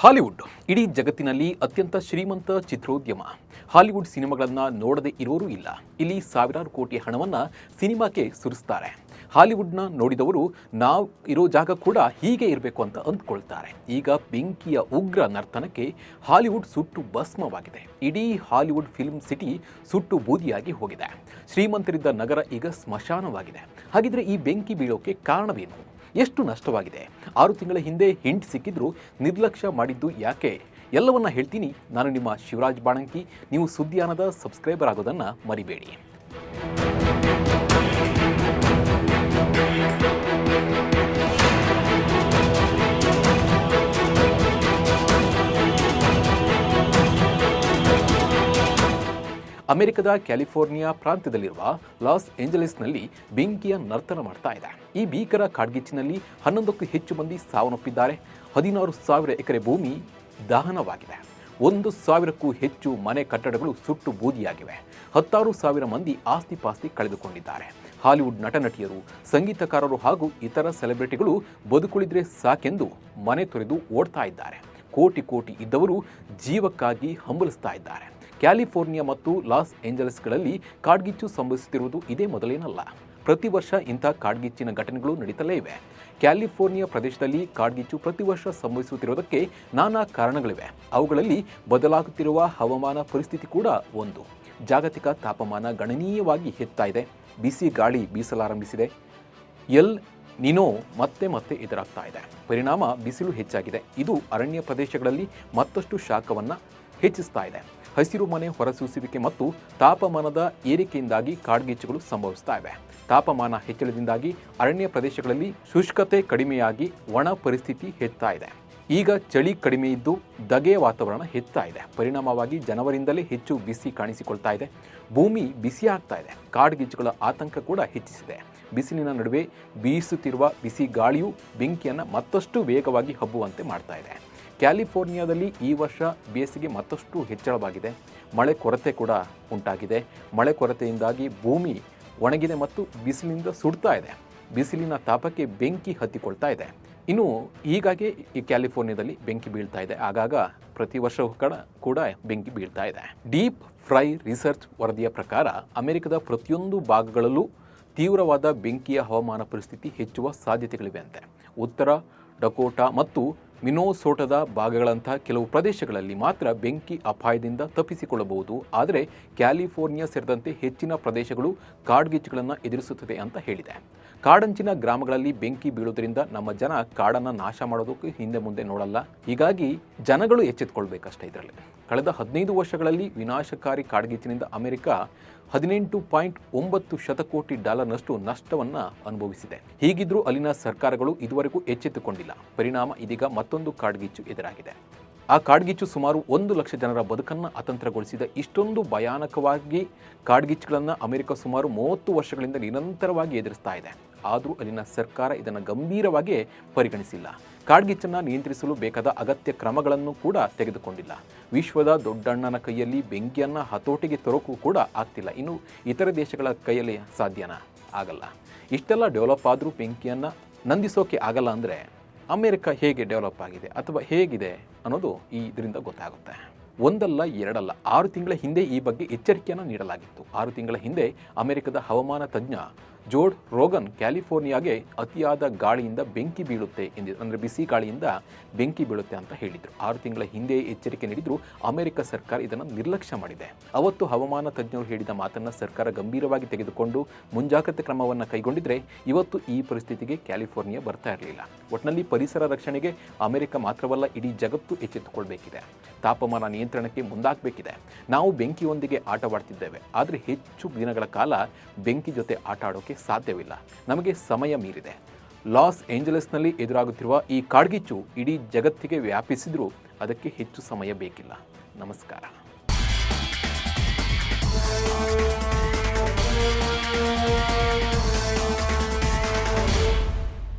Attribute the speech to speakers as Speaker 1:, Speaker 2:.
Speaker 1: Hollywood, ಇಡೀ ಜಗತ್ತಿನಲ್ಲಿ ಅತ್ಯಂತ ಶ್ರೀಮಂತ ಚಿತ್ರೋದ್ಯಮ. ಹಾಲಿವುಡ್ ಸಿನಿಮಾಗಳನ್ನು ನೋಡದೇ ಇರೋರು ಇಲ್ಲ. ಇಲ್ಲಿ ಸಾವಿರಾರು ಕೋಟಿ ಹಣವನ್ನು ಸಿನಿಮಾಕ್ಕೆ ಸುರಿಸ್ತಾರೆ. ಹಾಲಿವುಡ್ನ ನೋಡಿದವರು, ನಾವು ಇರೋ ಜಾಗ ಕೂಡ ಹೀಗೆ ಇರಬೇಕು ಅಂತ ಅಂದ್ಕೊಳ್ತಾರೆ. ಈಗ ಬೆಂಕಿಯ ಉಗ್ರ ನರ್ತನಕ್ಕೆ ಹಾಲಿವುಡ್ ಸುಟ್ಟು ಭಸ್ಮವಾಗಿದೆ. ಇಡೀ ಹಾಲಿವುಡ್ ಫಿಲ್ಮ್ ಸಿಟಿ ಸುಟ್ಟು ಬೂದಿಯಾಗಿ ಹೋಗಿದೆ. ಶ್ರೀಮಂತರಿದ್ದ ನಗರ ಈಗ ಸ್ಮಶಾನವಾಗಿದೆ. ಹಾಗಿದ್ರೆ ಈ ಬೆಂಕಿ ಬೀಳೋಕೆ ಕಾರಣವೇನು? ಎಷ್ಟು ನಷ್ಟವಾಗಿದೆ? ಆರು ತಿಂಗಳ ಹಿಂದೆ ಹಿಂಟ್ ಸಿಕ್ಕಿದ್ರೂ ನಿರ್ಲಕ್ಷ್ಯ ಮಾಡಿದ್ದು ಯಾಕೆ? ಎಲ್ಲವನ್ನ ಹೇಳ್ತೀನಿ. ನಾನು ನಿಮ್ಮ ಶಿವರಾಜ್ ಬಾಣಂಕಿ. ನೀವು ಸುದ್ದಿಯಾನದ ಸಬ್ಸ್ಕ್ರೈಬರ್ ಆಗೋದನ್ನು ಮರಿಬೇಡಿ. ಅಮೆರಿಕದ ಕ್ಯಾಲಿಫೋರ್ನಿಯಾ ಪ್ರಾಂತ್ಯದಲ್ಲಿರುವ ಲಾಸ್ ಏಂಜಲೀಸ್ನಲ್ಲಿ ಬೆಂಕಿಯ ನರ್ತನ ಮಾಡ್ತಾ ಇದೆ. ಈ ಭೀಕರ ಕಾಡ್ಗಿಚ್ಚಿನಲ್ಲಿ ಹನ್ನೊಂದಕ್ಕೂ ಹೆಚ್ಚು ಮಂದಿ ಸಾವನ್ನಪ್ಪಿದ್ದಾರೆ. ಹದಿನಾರು ಸಾವಿರ ಎಕರೆ ಭೂಮಿ ದಹನವಾಗಿದೆ. ಒಂದು ಸಾವಿರಕ್ಕೂ ಹೆಚ್ಚು ಮನೆ ಕಟ್ಟಡಗಳು ಸುಟ್ಟು ಬೂದಿಯಾಗಿವೆ. ಹತ್ತಾರು ಸಾವಿರ ಮಂದಿ ಆಸ್ತಿ ಪಾಸ್ತಿ ಕಳೆದುಕೊಂಡಿದ್ದಾರೆ. ಹಾಲಿವುಡ್ ನಟ ನಟಿಯರು ಸಂಗೀತಕಾರರು ಹಾಗೂ ಇತರ ಸೆಲೆಬ್ರಿಟಿಗಳು ಬದುಕುಳಿದ್ರೆ ಸಾಕೆಂದು ಮನೆ ತೊರೆದು ಓಡ್ತಾ ಇದ್ದಾರೆ. ಕೋಟಿ ಕೋಟಿ ಇದ್ದವರು ಜೀವಕ್ಕಾಗಿ ಹಂಬಲಿಸ್ತಾ ಇದ್ದಾರೆ. ಕ್ಯಾಲಿಫೋರ್ನಿಯಾ ಮತ್ತು ಲಾಸ್ ಏಂಜಲಸ್ಗಳಲ್ಲಿ ಕಾಡ್ಗಿಚ್ಚು ಸಂಭವಿಸುತ್ತಿರುವುದು ಇದೇ ಮೊದಲೇನಲ್ಲ. ಪ್ರತಿ ವರ್ಷ ಇಂಥ ಕಾಡ್ಗಿಚ್ಚಿನ ಘಟನೆಗಳು ನಡೀತಲೇ ಇವೆ. ಕ್ಯಾಲಿಫೋರ್ನಿಯಾ ಪ್ರದೇಶದಲ್ಲಿ ಕಾಡ್ಗಿಚ್ಚು ಪ್ರತಿ ವರ್ಷ ಸಂಭವಿಸುತ್ತಿರುವುದಕ್ಕೆ ನಾನಾ ಕಾರಣಗಳಿವೆ. ಅವುಗಳಲ್ಲಿ ಬದಲಾಗುತ್ತಿರುವ ಹವಾಮಾನ ಪರಿಸ್ಥಿತಿ ಕೂಡ ಒಂದು. ಜಾಗತಿಕ ತಾಪಮಾನ ಗಣನೀಯವಾಗಿ ಹೆಚ್ಚುತ್ತಾ ಇದೆ ಬಿಸಿ ಗಾಳಿ ಬೀಸಲಾರಂಭಿಸಿದೆ. ಎಲ್ ನಿನೋ ಮತ್ತೆ ಮತ್ತೆ ಎದುರಾಗ್ತಾ ಇದೆ. ಪರಿಣಾಮ ಬಿಸಿಲು ಹೆಚ್ಚಾಗಿದೆ. ಇದು ಅರಣ್ಯ ಪ್ರದೇಶಗಳಲ್ಲಿ ಮತ್ತಷ್ಟು ಶಾಖವನ್ನು ಹೆಚ್ಚಿಸ್ತಾ ಇದೆ. ಹಸಿರು ಮನೆ ಹೊರಸೂಸುವಿಕೆ ಮತ್ತು ತಾಪಮಾನದ ಏರಿಕೆಯಿಂದಾಗಿ ಕಾಡ್ಗಿಚ್ಚುಗಳು ಸಂಭವಿಸ್ತಾ ಇವೆ. ತಾಪಮಾನ ಹೆಚ್ಚಳದಿಂದಾಗಿ ಅರಣ್ಯ ಪ್ರದೇಶಗಳಲ್ಲಿ ಶುಷ್ಕತೆ ಕಡಿಮೆಯಾಗಿ ಒಣ ಪರಿಸ್ಥಿತಿ ಹೆಚ್ಚುತ್ತಾ ಇದೆ. ಈಗ ಚಳಿ ಕಡಿಮೆ ಇದ್ದು ದಗೆಯ ವಾತಾವರಣ ಹೆಚ್ಚುತ್ತಾ ಇದೆ. ಪರಿಣಾಮವಾಗಿ ಜನವರಿಂದಲೇ ಹೆಚ್ಚು ಬಿಸಿ ಕಾಣಿಸಿಕೊಳ್ತಾ ಇದೆ. ಭೂಮಿ ಬಿಸಿ ಆಗ್ತಾ ಇದೆ. ಕಾಡ್ಗಿಚ್ಚುಗಳ ಆತಂಕ ಕೂಡ ಹೆಚ್ಚಿಸಿದೆ. ಬಿಸಿಲಿನ ನಡುವೆ ಬೀಸುತ್ತಿರುವ ಬಿಸಿ ಗಾಳಿಯು ಬೆಂಕಿಯನ್ನು ಮತ್ತಷ್ಟು ವೇಗವಾಗಿ ಹಬ್ಬುವಂತೆ ಮಾಡ್ತಾ ಇದೆ. ಕ್ಯಾಲಿಫೋರ್ನಿಯಾದಲ್ಲಿ ಈ ವರ್ಷ ಬೇಸಿಗೆ ಮತ್ತಷ್ಟು ಹೆಚ್ಚಳವಾಗಿದೆ. ಮಳೆ ಕೊರತೆ ಕೂಡ ಉಂಟಾಗಿದೆ. ಮಳೆ ಕೊರತೆಯಿಂದಾಗಿ ಭೂಮಿ ಒಣಗಿದೆ ಮತ್ತು ಬಿಸಿಲಿನಿಂದ ಸುಡ್ತಾ ಇದೆ. ಬಿಸಿಲಿನ ತಾಪಕ್ಕೆ ಬೆಂಕಿ ಹತ್ತಿಕೊಳ್ತಾ ಇದೆ. ಇನ್ನು ಹೀಗಾಗಿ ಈ ಕ್ಯಾಲಿಫೋರ್ನಿಯಾದಲ್ಲಿ ಬೆಂಕಿ ಬೀಳ್ತಾ ಇದೆ. ಆಗಾಗ ಪ್ರತಿ ವರ್ಷವೂ ಕೂಡ ಕೂಡ ಬೆಂಕಿ ಬೀಳ್ತಾ ಇದೆ. ಡೀಪ್ ಫ್ರೈ ರಿಸರ್ಚ್ ವರದಿಯ ಪ್ರಕಾರ ಅಮೆರಿಕದ ಪ್ರತಿಯೊಂದು ಭಾಗಗಳಲ್ಲೂ ತೀವ್ರವಾದ ಬೆಂಕಿಯ ಹವಾಮಾನ ಪರಿಸ್ಥಿತಿ ಹೆಚ್ಚುವ ಸಾಧ್ಯತೆಗಳಿವೆ ಅಂತೆ. ಉತ್ತರ, ಡಕೋಟಾ ಮತ್ತು ಮಿನೋಸೋಟದ ಭಾಗಗಳಂತಹ ಕೆಲವು ಪ್ರದೇಶಗಳಲ್ಲಿ ಮಾತ್ರ ಬೆಂಕಿ ಅಪಾಯದಿಂದ ತಪ್ಪಿಸಿಕೊಳ್ಳಬಹುದು. ಆದರೆ ಕ್ಯಾಲಿಫೋರ್ನಿಯಾ ಸೇರಿದಂತೆ ಹೆಚ್ಚಿನ ಪ್ರದೇಶಗಳು ಕಾಡ್ಗಿಚ್ಚುಗಳನ್ನು ಎದುರಿಸುತ್ತದೆ ಅಂತ ಹೇಳಿದೆ. ಕಾಡಂಚಿನ ಗ್ರಾಮಗಳಲ್ಲಿ ಬೆಂಕಿ ಬೀಳೋದ್ರಿಂದ ನಮ್ಮ ಜನ ಕಾಡನ್ನು ನಾಶ ಮಾಡೋದಕ್ಕೆ ಹಿಂದೆ ಮುಂದೆ ನೋಡಲ್ಲ. ಹೀಗಾಗಿ ಜನಗಳು ಎಚ್ಚೆತ್ತುಕೊಳ್ಬೇಕಷ್ಟೇ ಇದರಲ್ಲಿ. ಕಳೆದ ಹದಿನೈದು ವರ್ಷಗಳಲ್ಲಿ ವಿನಾಶಕಾರಿ ಕಾಡ್ಗಿಚ್ಚಿನಿಂದ ಅಮೆರಿಕ ಹದಿನೆಂಟು ಪಾಯಿಂಟ್ ಒಂಬತ್ತು ಶತಕೋಟಿ ಡಾಲರ್ನಷ್ಟು ನಷ್ಟವನ್ನು ಅನುಭವಿಸಿದೆ. ಹೀಗಿದ್ರೂ ಅಲ್ಲಿನ ಸರ್ಕಾರಗಳು ಇದುವರೆಗೂ ಎಚ್ಚೆತ್ತುಕೊಂಡಿಲ್ಲ. ಪರಿಣಾಮ ಇದೀಗ ಮತ್ತೊಂದು ಕಾಡ್ಗಿಚ್ಚು ಎದುರಾಗಿದೆ. ಆ ಕಾಡ್ಗಿಚ್ಚು ಸುಮಾರು ಒಂದು ಲಕ್ಷ ಜನರ ಬದುಕನ್ನು ಅತಂತ್ರಗೊಳಿಸಿದ. ಇಷ್ಟೊಂದು ಭಯಾನಕವಾಗಿ ಕಾಡ್ಗಿಚ್ಚುಗಳನ್ನು ಅಮೆರಿಕ ಸುಮಾರು ಮೂವತ್ತು ವರ್ಷಗಳಿಂದ ನಿರಂತರವಾಗಿ ಎದುರಿಸ್ತಾ ಇದೆ. ಆದರೂ ಅಲ್ಲಿನ ಸರ್ಕಾರ ಇದನ್ನು ಗಂಭೀರವಾಗಿ ಪರಿಗಣಿಸಿಲ್ಲ. ಕಾಡ್ಗಿಚ್ಚನ್ನು ನಿಯಂತ್ರಿಸಲು ಬೇಕಾದ ಅಗತ್ಯ ಕ್ರಮಗಳನ್ನು ಕೂಡ ತೆಗೆದುಕೊಂಡಿಲ್ಲ. ವಿಶ್ವದ ದೊಡ್ಡಣ್ಣನ ಕೈಯಲ್ಲಿ ಬೆಂಕಿಯನ್ನು ಹತೋಟಿಗೆ ತೊರಕು ಕೂಡ ಆಗ್ತಿಲ್ಲ. ಇನ್ನು ಇತರ ದೇಶಗಳ ಕೈಯಲ್ಲಿ ಸಾಧ್ಯನ? ಆಗಲ್ಲ. ಇಷ್ಟೆಲ್ಲ ಡೆವಲಪ್ ಆದರೂ ಬೆಂಕಿಯನ್ನು ನಂದಿಸೋಕೆ ಆಗಲ್ಲ ಅಂದರೆ ಅಮೆರಿಕ ಹೇಗೆ ಡೆವಲಪ್ ಆಗಿದೆ ಅಥವಾ ಹೇಗಿದೆ ಅನ್ನೋದು ಈ ಇದರಿಂದ ಗೊತ್ತಾಗುತ್ತೆ. ಒಂದಲ್ಲ ಎರಡಲ್ಲ ಆರು ತಿಂಗಳ ಹಿಂದೆ ಈ ಬಗ್ಗೆ ಎಚ್ಚರಿಕೆಯನ್ನು ನೀಡಲಾಗಿತ್ತು. ಆರು ತಿಂಗಳ ಹಿಂದೆ ಅಮೆರಿಕದ ಹವಾಮಾನ ತಜ್ಞ ಜೋಡ್ ರೋಗನ್ ಕ್ಯಾಲಿಫೋರ್ನಿಯಾಗೆ ಅತಿಯಾದ ಗಾಳಿಯಿಂದ ಬೆಂಕಿ ಬೀಳುತ್ತೆ ಎಂದಿದೆ ಅಂದರೆ ಬಿಸಿ ಗಾಳಿಯಿಂದ ಬೆಂಕಿ ಬೀಳುತ್ತೆ ಅಂತ ಹೇಳಿದರು. ಆರು ತಿಂಗಳ ಹಿಂದೆ ಎಚ್ಚರಿಕೆ ನೀಡಿದ್ರು ಅಮೆರಿಕ ಸರ್ಕಾರ ಇದನ್ನು ನಿರ್ಲಕ್ಷ್ಯ ಮಾಡಿದೆ. ಅವತ್ತು ಹವಾಮಾನ ತಜ್ಞರು ಹೇಳಿದ ಮಾತನ್ನು ಸರ್ಕಾರ ಗಂಭೀರವಾಗಿ ತೆಗೆದುಕೊಂಡು ಮುಂಜಾಗ್ರತೆ ಕ್ರಮವನ್ನು ಕೈಗೊಂಡಿದ್ದರೆ ಇವತ್ತು ಈ ಪರಿಸ್ಥಿತಿಗೆ ಕ್ಯಾಲಿಫೋರ್ನಿಯಾ ಬರ್ತಾ ಇರಲಿಲ್ಲ. ಒಟ್ಟಿನಲ್ಲಿ ಪರಿಸರ ರಕ್ಷಣೆಗೆ ಅಮೆರಿಕ ಮಾತ್ರವಲ್ಲ ಇಡೀ ಜಗತ್ತು ಎಚ್ಚೆತ್ತುಕೊಳ್ಬೇಕಿದೆ. ತಾಪಮಾನ ನಿಯಂತ್ರಣಕ್ಕೆ ಮುಂದಾಗಬೇಕಿದೆ. ನಾವು ಬೆಂಕಿಯೊಂದಿಗೆ ಆಟವಾಡ್ತಿದ್ದೇವೆ. ಆದರೆ ಹೆಚ್ಚು ದಿನಗಳ ಕಾಲ ಬೆಂಕಿ ಜೊತೆ ಆಟ ಆಡೋಕೆ ಸಾಧ್ಯವಿಲ್ಲ. ನಮಗೆ ಸಮಯ ಮೀರಿದೆ. ಲಾಸ್ ಏಂಜಲಸ್ನಲ್ಲಿ ಎದುರಾಗುತ್ತಿರುವ ಈ ಕಾಡ್ಗಿಚ್ಚು ಇಡೀ ಜಗತ್ತಿಗೆ ವ್ಯಾಪಿಸಿದರೂ ಅದಕ್ಕೆ ಹೆಚ್ಚು ಸಮಯ ಬೇಕಿಲ್ಲ. ನಮಸ್ಕಾರ.